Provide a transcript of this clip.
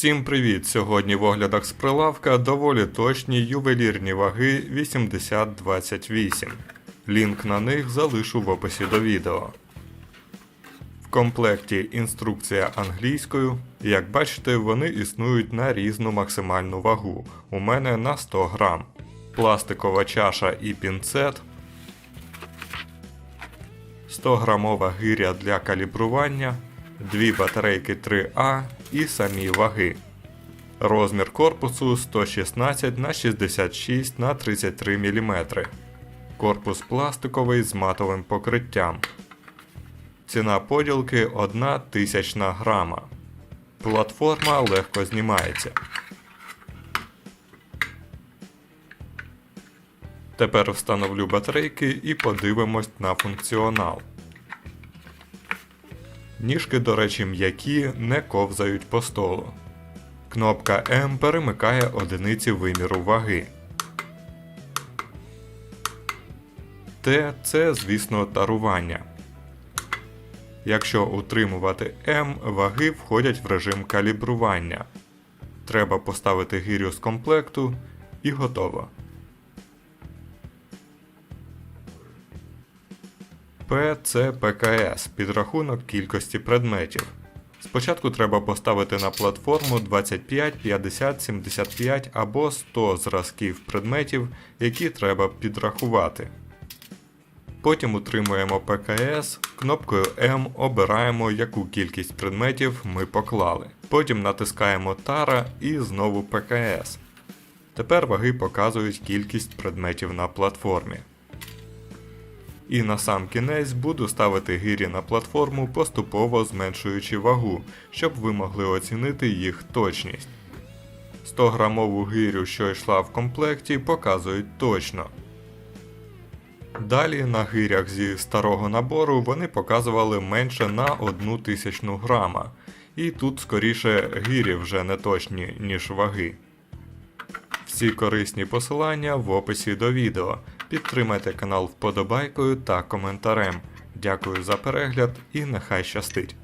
Всім привіт! Сьогодні в оглядах з прилавка доволі точні ювелірні ваги 8028. Лінк на них залишу в описі до відео. В комплекті інструкція англійською. Як бачите, вони існують на різну максимальну вагу. У мене на 100 грам. Пластикова чаша і пінцет. 100 грамова гиря для калібрування, дві батарейки 3А і самі ваги. Розмір корпусу 116 на 66 на 33 мм. Корпус пластиковий з матовим покриттям. Ціна поділки 1 тисячна грама. Платформа легко знімається. Тепер встановлю батарейки і подивимось на функціонал. Ніжки, до речі, м'які, не ковзають по столу. Кнопка М перемикає одиниці виміру ваги. Т це, звісно, тарування. Якщо утримувати М, ваги входять в режим калібрування. Треба поставити гирю з комплекту і готово. Це ПКС підрахунок кількості предметів. Спочатку треба поставити на платформу 25, 50, 75 або 100 зразків предметів, які треба підрахувати. Потім утримуємо ПКС, кнопкою М обираємо, яку кількість предметів ми поклали. Потім натискаємо Тара і знову ПКС. Тепер ваги показують кількість предметів на платформі. І на сам кінець буду ставити гирі на платформу, поступово зменшуючи вагу, щоб ви могли оцінити їх точність. 100 грамову гирю, що йшла в комплекті, показують точно. Далі на гирях зі старого набору вони показували менше на 1 тисячну грама, і тут скоріше гирі вже не точні, ніж ваги. Всі корисні посилання в описі до відео. Підтримайте канал вподобайкою та коментарем. Дякую за перегляд і нехай щастить!